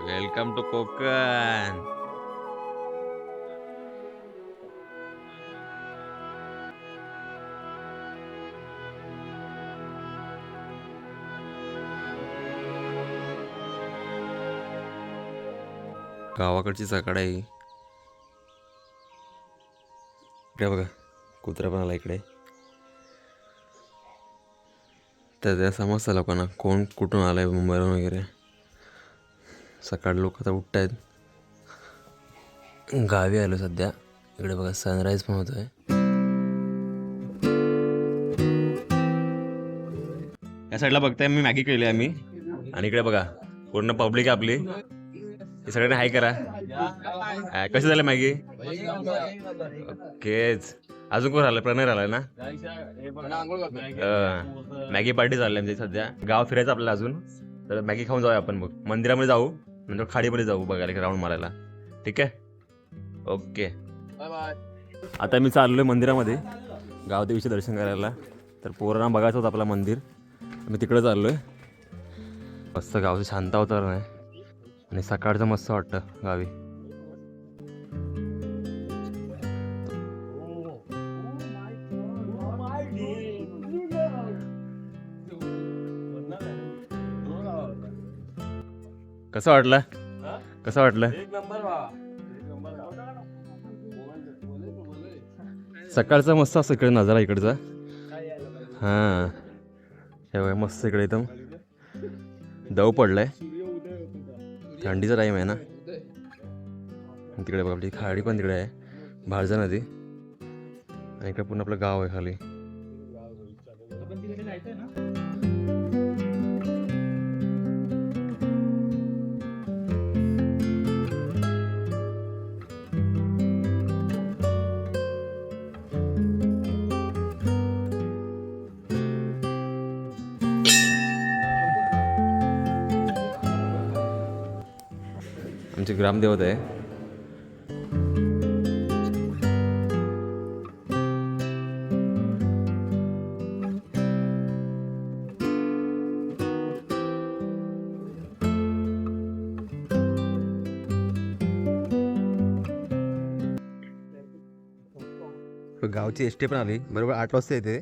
Welcome to Konkan गावाकडची सकाळ आहे. ही. इकडे बघा कुत्रा पण आला इकडे. तर त्या समजतं लोकांना कोण कुठून आलंय मुंबईवरून वगैरे. सकाळ लोक आता उठत आहेत गावी आलो सध्या. इकडे बघा सनराईज पण होतोय. या साईडला बघताय मी मॅगी केली आम्ही. आणि इकडे बघा पूर्ण पब्लिक आपली. हे सगळ्यांनी हाय करा. हाय, कशी झालं मॅगी? ओकेच. अजून कोण राहिलं प्रणय राहिलाय ना? अं, मॅगी पार्टी चालली आमची सध्या. गाव फिरायचं आपल्याला अजून. तर मॅगी खाऊन जाऊया आपण मग. मंदिरामध्ये जाऊ. नंतर खाडीमध्ये जाऊ बघायला राऊंड मारायला. ठीक आहे? ओके. आता मी चाललोय मंदिरामध्ये. गावदेवीचे दर्शन करायला. तर पोरांना बघायचं होतं आपलं मंदिर. मी तिकडे चाललोय. मस्त गावचं शांत वातावरण आहे. आणि सकाळचं मस्त वाटतं गावी. कसं वाटलं? कसं वाटलं? सकाळचा मस्त असं इकडे नजारा इकडचा. हां. हे मस्त इकडे एकदम. दव पडलाय. थंडीचा टाईम आहे ना. तिकडे बघा आपली खाडी पण तिकडे आहे. भारजा नदी. आणि इकडे पूर्ण आपलं गाव आहे खाली. ग्रामदेवत आहे. गावची एस टी पण आली. बरोबर आठ वाजता येते.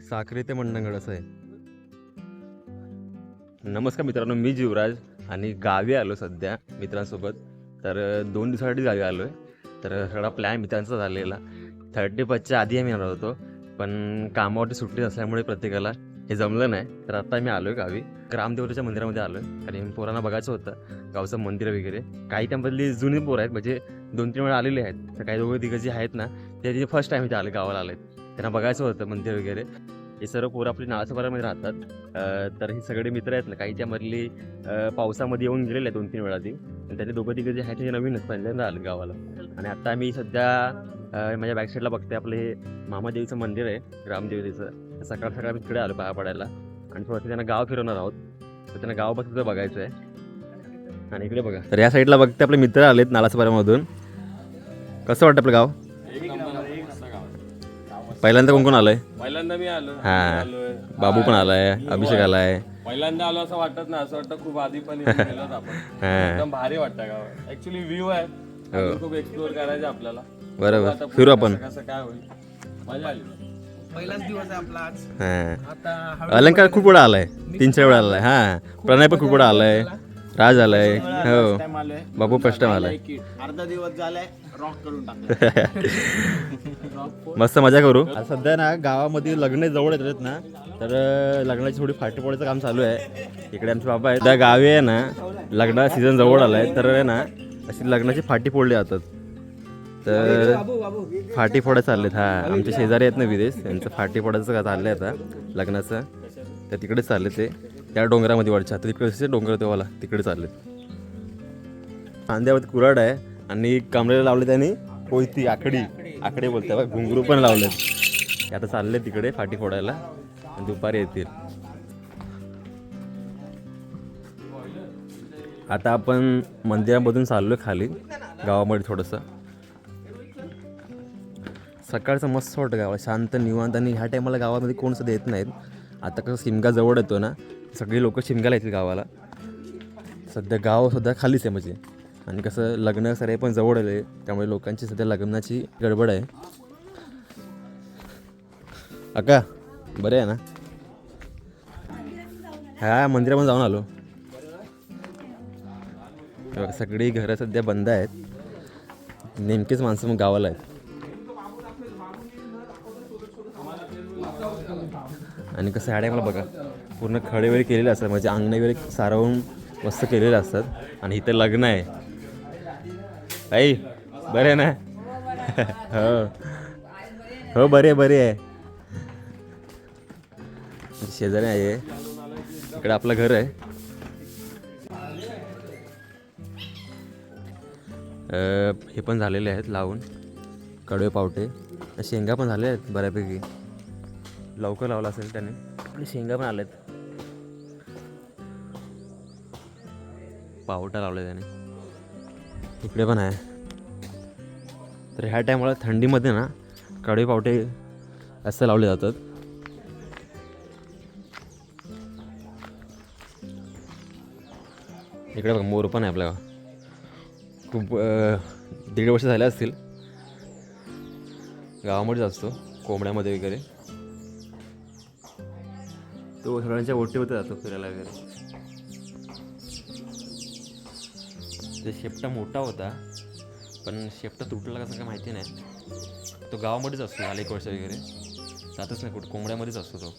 साखरे ते मंडणगड असं आहे. नमस्कार मित्रांनो मी जीवराज. आणि गावी आलो सध्या मित्रांसोबत. तर दोन दिवसासाठी गावी आलो आहे तर सगळा प्लॅन मित्रांचा झालेला. थर्टी फर्स्टच्या आधी आम्ही येणार होतो. पण कामावरती सुट्टी असल्यामुळे प्रत्येकाला हे जमलं नाही. तर आता मी आलो आहे गावी. ग्रामदेवतेच्या मंदिरामध्ये आलो आहे आणि पोरांना बघायचं होतं. गावचं मंदिर वगैरे. काही त्यामधली जुनी पोरं आहेत. म्हणजे दोन तीन वेळा आलेले आहेत. तर काही दोघं तिघं जे आहेत ना ते फर्स्ट टाईम इथे आले गावाला आले त्यांना बघायचं होतं मंदिर वगैरे. हे सर्व पोरं आपली नाळासोपारामध्ये राहतात. तर हे सगळे मित्र आहेत ना काही त्यामधली पावसामध्ये येऊन गेलेले दोन तीन वेळा ती. आणि त्यातले दोघं तिघं जे आहेत ते नवीनच पहिल्यांदा आलं गावाला. आणि आता आम्ही सध्या माझ्या बॅकसाईडला बघते आपलं हे मामादेवीचं मंदिर आहे रामदेवीचं. सकाळ सकाळ मी तिकडे आलो पाया पडायला. आणि थोडंसं त्यांना गाव फिरवणार आहोत. तर त्यांना गाव बघितलं बघायचं आहे आणि इकडे बघा. तर या साईडला बघते आपले मित्र आलेत नालासोपाऱ्यामधून. कसं वाटतं आपलं गाव? पहिल्यांदा कोण कोण आलंय? पहिल्यांदा मी आलो. हा. आलोय. बाबू पण आलाय अभिषेक आलाय. पहिल्यांदा आलो असं वाटत नाही. असं वाटतं खूप आधी पण इथे गेलोत आपण. हा. एकदम भारी वाटतं गाव ऍक्च्युली व्ह्यू आहे. अजून खूप एक्सप्लोर करायचं आपल्याला. बरोबर. फिरू आपण. कसं काय होईल. मजा आली. पहिलाच दिवस आहे आपला आज. हा. आता अलंकार खूप वेळा आलाय. तीन चार वेळा आलाय. हा. प्रणय पण खूप वेळा आलाय. राज आलाय. हो. बाबू फर्स्ट टाइम आलाय. अर्धा दिवस झालाय. मस्त मजा करू. सध्या ना गावामध्ये लग्न जवळ येतात ना तर लग्नाची थोडी फाटी पडायचं काम चालू आहे. इकडे आमचे बाबा आहे त्या गावी आहे ना लग्नाचा सीझन जवळ आलाय तर आहे ना अशी लग्नाची फाटी फोडली जातात. तर फाटी फोडा चाललेत हा. आमचे शेजारी आहेत ना विदेश त्यांचं फाटी फोडायचं का चाललंय आता लग्नाचं. तर तिकडे चालले ते. त्या डोंगरामध्ये वरच्या तर तिकडे डोंगर तेव्हाला तिकडे चाललेत. कांद्यावरती कुराड आहे. आणि कमरेला लावले त्यांनी. कोयती आकडी. आकडे बोलते बघ घुंगरू पण लावलेत. आता चालले तिकडे फाटी फोडायला. आणि दुपारी येतील. आता आपण मंदिरामधून चाललोय खाली. गावामध्ये थोडंसं. सकाळचं मस्त वाटतं गावाला शांत निवांत. आणि ह्या टायमाला गावामध्ये कोण सुद्धा येत नाहीत. आता कसं शिमगा जवळ येतो ना सगळी लोक शिमग्याला येतील गावाला. सध्या गाव सध्या खालीच आहे म्हणजे. आणि कसं लग्न सरे पण जवळ आले त्यामुळे लोकांची सध्या लग्नाची गडबड आहे. अका बरे आहे ना? हा मंदिरामध्ये जाऊन आलो. सगळी घरं सध्या बंद आहेत. नेमकीच माणसं मग गावाला आहेत. आणि कसं ह्या टायमाला बघा पूर्ण खडे वगैरे केलेले असतात. म्हणजे अंगणे वगैरे सारवून मस्त केलेले असतात. आणि इथं लग्न आहे. आई बरे आहे ना? हो. हो बरे बरे आहे. शेजारी आहे. इकडे आपलं घर आहे. हे पण झालेले आहेत लावून. कडवे पावटे. शेंगा पण झाले आहेत बऱ्यापैकी. लवकर लावला असेल त्याने. आणि शेंगा पण आल्या आहेत पावटा लावला त्याने. इकडे पण आहे. तर ह्या टायमाला थंडीमध्ये ना कडवे पावटे असं लावले जातात. इकडे बघा मोर पण आहे आपल्या खूप दीड वर्ष झाले असतील. गावामध्येच असतो कोंबड्यामध्ये वगैरे. तो सगळ्यांच्या ओटीवरती जातो फिरायला वगैरे. ते शेपटा मोठा होता पण शेपटा तुटला कसं काय माहिती नाही. तो गावामध्येच असतो झाले एक वर्ष वगैरे. जातच नाही कुठं कोंबड्यामध्येच असतो तो.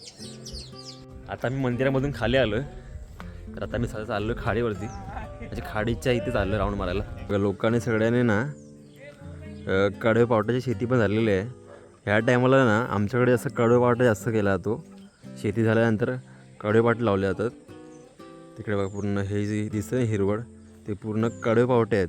आता मी मंदिरामधून खाली आलो आहे. तर आता मी सध्या चाललो आहे खाडीवरती. म्हणजे खाडीच्या इथे चाललो राऊंड मारायला. लोकांनी सगळ्यांनी ना कडवे पावटाची शेती पण झालेली आहे. ह्या टायमाला ना आमच्याकडे असं कडवे पावटा जास्त केला जातो शेती झाल्यानंतर कडवे पाट लावले जातात. तिकडे बघा पूर्ण हे जी दिसतं हिरवळ. ते पूर्ण कडवे पावटे आहेत.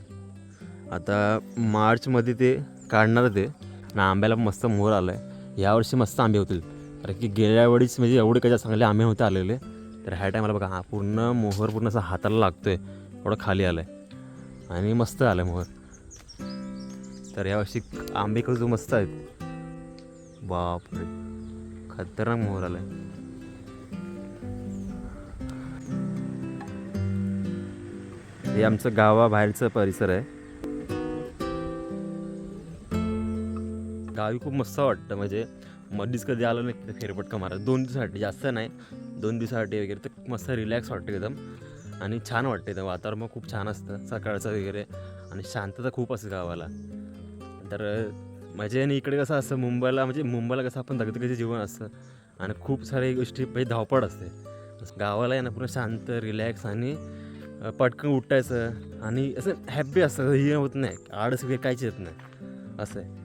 आता मार्चमध्ये ते काढणार ते. आणि आंब्याला मस्त मोहर आला आहे यावर्षी मस्त आंबे होतील. कारण की गेल्या वेळीच म्हणजे एवढे काही चांगले आंबे होते आलेले तर ह्या टायमाला बघा हा पूर्ण मोहर पूर्ण असं हाताला लागतो आहे एवढं खाली आलं आहे आणि मस्त आलं मोहर. तर यावर्षी आंबे कसं मस्त आहेत. बापरे. खतरनाक मोहर आला आहे हे आमचं गावाबाहेरचं परिसर आहे. गावी खूप मस्त वाटतं म्हणजे मध्येच कधी आलं नाही तिथे फेरपटका मारा दोन दिवसासाठी जास्त नाही दोन दिवसासाठी वगैरे तर मस्त रिलॅक्स वाटतं एकदम. आणि छान वाटतं इथं वातावरण खूप छान असतं सकाळचं वगैरे. आणि शांतता खूप असते गावाला. तर म्हणजे आणि इकडे कसं असतं मुंबईला म्हणजे मुंबईला कसं आपण धगधगीचं जीवन असतं. आणि खूप साऱ्या गोष्टी म्हणजे धावपळ असते. गावाला आहे ना पूर्ण शांत रिलॅक्स आणि पटकन उठायचं आणि असं हॅप्पी असतं. हे होत नाही. आळस वगैरे काहीच येत नाही. असं आहे.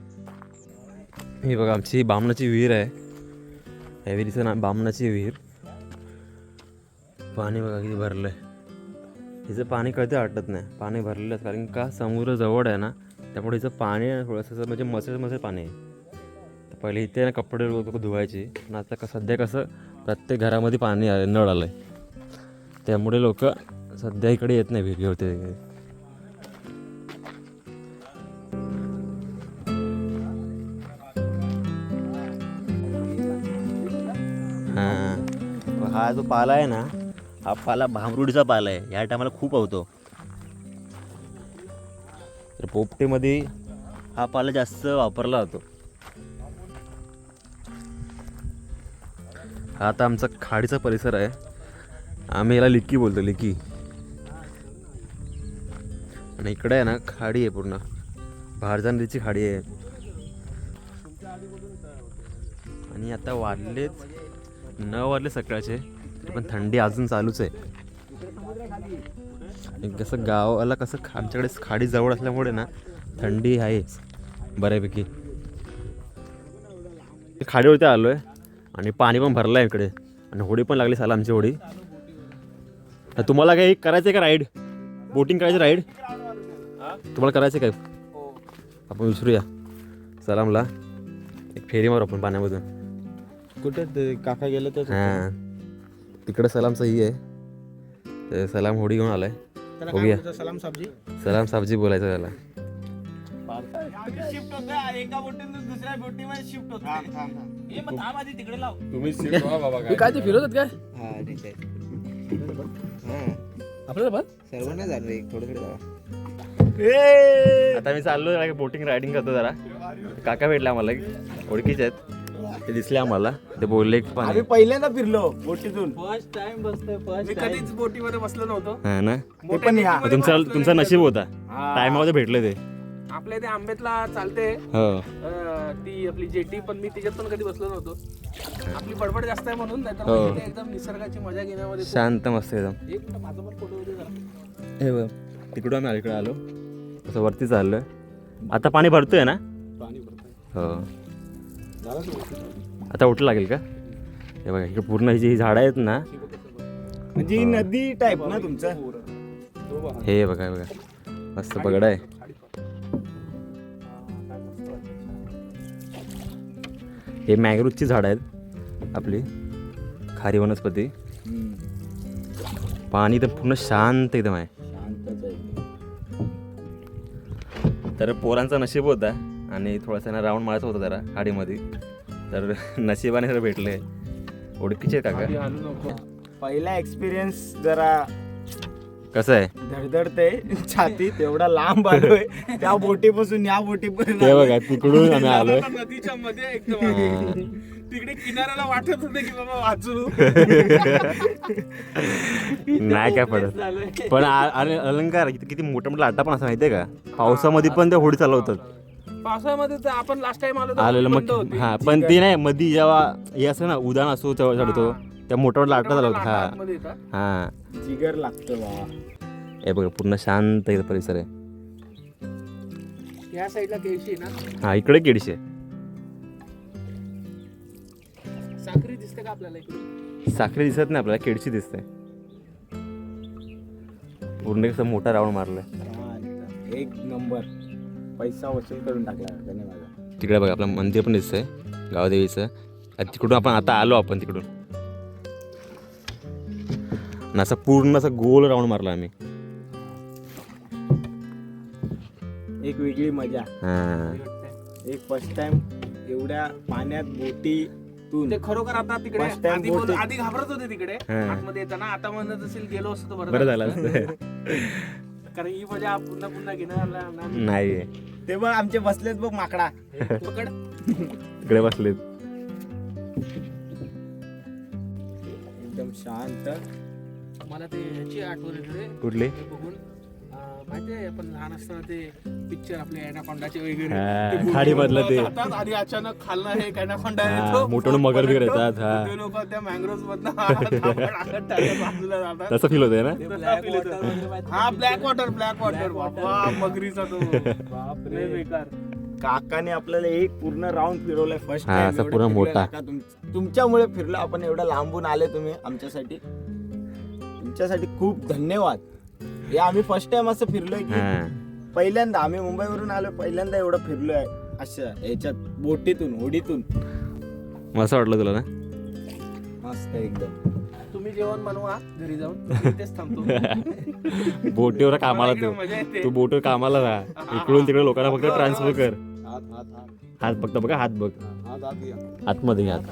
हे बघा आमची बामणाची विहीर आहे. या विहिरीचं नाव बामणाची विहीर. पाणी बघा किती भरलं आहे हिचं पाणी कळते आटत नाही. पाणी भरलेलं आहे कारण का समुद्र जवळ आहे ना त्यामुळे हिचं पाणी आहे ना थोडंसं म्हणजे मसेल मसेल पाणी आहे. पहिले इथे ना कपडे लोक धुवायचे. पण आता सध्या कसं प्रत्येक घरामध्ये पाणी आलं नळ आलं आहे त्यामुळे लोक सध्या इकडे येत नाही विहिरीवरती वगैरे हां. हा जो पाला आहे ना हा पाला भांबरुडीचा पाला आहे. या टायमाला खूप होतो तर पोपटेमध्ये हा पाला जास्त वापरला जातो. हा आता आमचा खाडीचा परिसर आहे. आम्ही याला लिकी बोलतो लिकी आणि इकडे आहे ना खाडी आहे पूर्ण. भारजा नदीची खाडी आहे. आणि आता वाढलेच न वाढले सकाळचे तरी पण थंडी अजून चालूच आहे. आणि कसं गावाला कसं आमच्याकडे खाडी जवळ असल्यामुळे ना थंडी आहेच बऱ्यापैकी. खाडीवरती आलो आहे आणि पाणी पण भरलं आहे इकडे. आणि होडी पण लागली साला आमची होडी. तर तुम्हाला काही करायचं आहे का राईड बोटिंग करायचं राईड तुम्हाला करायचं आहे काय आपण विचारूया सलामला एक फेरी मारू आपण पाण्यामधून. कुठे ते काका गेले तर? हां. तिकडं सलामचं ही आहे. सलाम होडी घेऊन आलाय. बघूया. सलाम सब्जी? सलाम साबजी बोलायचं त्याला. शिफ्ट एका बोटीतून दुसऱ्या बोटीमध्ये शिफ्ट होतोय. हे मग थांब आधी तिकडे लाव. तुम्ही शिफ्ट व्हा बाबा काय काय ते फिरवतात काय? हा ठीक आहे. आपल्याला पण सर्वांना झालं एक थोडं थोडं जावा. आता मी चाललो जरा बोटिंग रायडिंग करतो जरा. काका भेटले आम्हाला ओळखीचे आहेत. ते दिसले आम्हाला. ते बोलले आम्ही पहिल्यांदा फिरलो बोटीतून. फर्स्ट टाइम बसतोय फर्स्ट मी कधीच बोटीमध्ये बसलो नव्हतो. हा ना? ते पण या. मग तुमचा तुमचा नशीब होता. टायमामध्ये भेटले ते. आपल्या इथे आंबेतला चालते. हो. अं, ती आपली जेटी पण मी तिच्यात पण कधी बसलो नव्हतो. आपली बडबड जास्त आहे म्हणून नाहीतर हो. मग इथे एकदम निसर्गाची मजा घेण्यामध्ये शांत मस्त एकदम. एक माझा पण फोटो हे बघ तिकडून आम्ही अलीकडे आलो. असं वरती चाललोय. आता पाणी भरतोय ना? हो. आता उठलं लागेल का? हे बघा इकडे पूर्ण ही जी झाडं आहेत ना म्हणजे नदी टाईप ना तुमचं? हे बघा हे बघा. मस्त पगड आहे. हे मॅंग्रोवची झाडं आहेत आपली खारी वनस्पती. पाणी तर पूर्ण शांत एकदम आहे. तर पोरांचा नशीब होता आणि थोडासा ना राऊंड मारत होता जरा हाडीमध्ये. तर नशिबाने जरा भेटले. ओळखीचे काका. पहिला एक्सपिरियन्स जरा कसं आहे? धडधडते छातीत एवढा लांब आलोय. त्या बोटीपासून या बोटीपर्यंत ते बघा तिकडून आम्ही आलोय. आता नदीच्या मध्ये एकदम तिकडे किनाऱ्याला वाटत होते की बाबा वाचू. नाही काय पडत. पण आ- अरे अलंकार किती किती मोठा मोठा लाटा पण असं माहितीये का? पावसामध्ये पण ते होडी चालवतात. पावसाळ्यामध्ये तर आपण लास्ट टाइम आलो आलेलं बंद मग होती. हा पण ते नाही मधी जेव्हा हे असं ना उदान असतो तेव्हा चढतो त्या मोठ्या मोठ्या लाटा तेव्हा चालवतात लाटा हा येतात. हा. जिगर लागतं हे बघा पूर्ण शांत इथं परिसर आहे. या साईडला केळशी आहे ना? हा इकडे केडीशे साखरी दिसते का आपल्याला साखरी दिसत नाही आपल्याला केडशी दिसते. पूर्ण कसं मोठा राऊंड मारलाय. एक नंबर. पैसा वसूल करून टाकला. त्याने माझा तिकडे बघा आपलं मंदिर पण दिसतंय गावदेवीचं. आणि तिकडून आपण आता आलो आपण तिकडून. आणि असं पूर्ण असं गोल राऊंड मारला आम्ही. एक वेगळी मजा. हा. एक फर्स्ट टाइम एवढ्या पाण्यात बोटीतून. ते खरोखर आता तिकडे First time आधी घाबरत होते तिकडे. हा. आतमध्ये येताना. आता म्हणत असेल गेलो असतो तर बरं झालं. असतं. कारण ही मजा पुन्हा पुन्हा घेणार नाही. नाही. ते बघ आमचे बसलेत बघ माकडा. पकड. तिकडे बसलेत. एकदम शांत. मला ते ह्याची आठवण येते रे. कुठले ते बघून अं, माहितीये आपण लहान असताना ते पिक्चर आपले अॅनाकोंडाचे वगैरे हा, ते. जातात आणि अचानक खालनं हे अॅनाकोंडा हा, येतो मोठं मगर बिगर. येतात, हा. ते लोक त्या मँग्रोव्ह मधनं बाजूला जातात तसं फील होतंय ना. हा ब्लॅक वॉटर ब्लॅक वॉटर बाबा मगरीचा तो लय बेकार काकाने आपल्याला एक पूर्ण राऊंड फिरवलाय फर्स्ट हा, असा पूर्ण मोठा. तुमच्यामुळे फिरलो आपण एवढं लांबून आले तुम्ही आमच्यासाठी तुमच्यासाठी खूप धन्यवाद. हे आम्ही फर्स्ट टाइम असं फिरलोय की पहिल्यांदा आम्ही मुंबईवरून आलो पहिल्यांदा एवढं फिरलोय असं याच्यात बोटीतून होडीतून. मस्त वाटलं तुला ना? मस्त एकदम. तुम्ही जेवण बनवा घरी जाऊन. मी इथेच थांबतो. बोटीवर कामाला मला तू. इकडे मजा येते. तू बोटीवर कामाला राहा इकडून तिकडे लोकांना फक्त ट्रान्सफर कर. हात हात हात. हात फक्त बघा हात बघ. हात हात घ्या आतमध्ये घ्या हात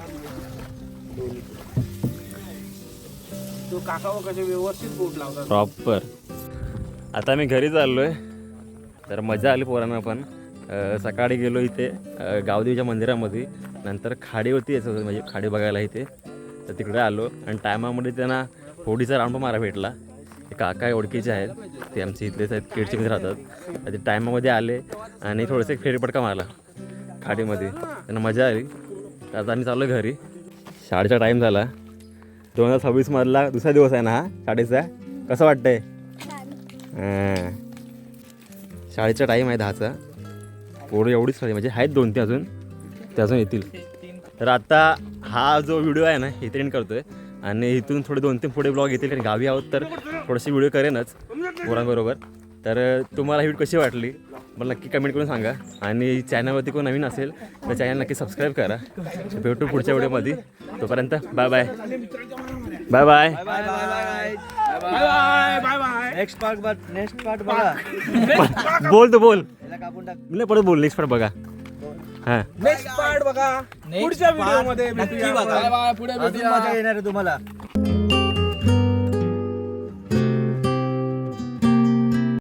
तो काका व कसे व्यवस्थित बोट लावतात. प्रॉपर आता मी घरी चाललोय. तर मजा आली पोरांना पण. सकाळी गेलो इथे गावदेवीच्या मंदिरामध्ये. नंतर खाडी होती याचं होतं म्हणजे खाडी बघायला इथे. तर तिकडे आलो आणि टायमामध्ये त्यांना होडीचा राऊंड पण मारा भेटला. ते काका ओळखीचे आहेत. ते आमचे इथलेच आहेत केडचीमध्ये राहतात. ते टायमामध्ये आले आणि थोडंसं एक फेरपटका मारला खाडीमध्ये. त्यांना मजा आली. तर आता आम्ही चाललो घरी. शाळेचा टाईम झाला. दोन हजार सव्वीसमधला दुसरा दिवस आहे ना हा शाळेचा? कसं वाटतंय? हां. शाळेचा टाईम आहे दहाचा. पोरं एवढीच शाळे म्हणजे आहेत दोन तीन अजून. ते अजून येतील. तर आता हा जो व्हिडिओ आहे ना इथे एंड करतोय. आणि इथून थोडे दोन तीन पुढे ब्लॉग येतील कारण गावी आहोत तर थोडेसे व्हिडिओ करेनच पोरांबरोबर. तर तुम्हाला ही व्हिडिओ कशी वाटली? मला नक्की कमेंट करून सांगा. आणि चॅनलवरती कोण नवीन असेल तर चॅनल नक्की सबस्क्राईब करा. भेटू पुढच्या व्हिडिओमध्ये तोपर्यंत bye bye bye bye bye bye bye bye next part next part बघा बोल तो बोल. याला कापून टाक. नाही परत बोल नेक्स्ट पार्ट बघा. हां. नेक्स्ट पार्ट बघा. पुढच्या व्हिडिओमध्ये भेटूया आपण. अजून मजा येणार आहे तुम्हाला.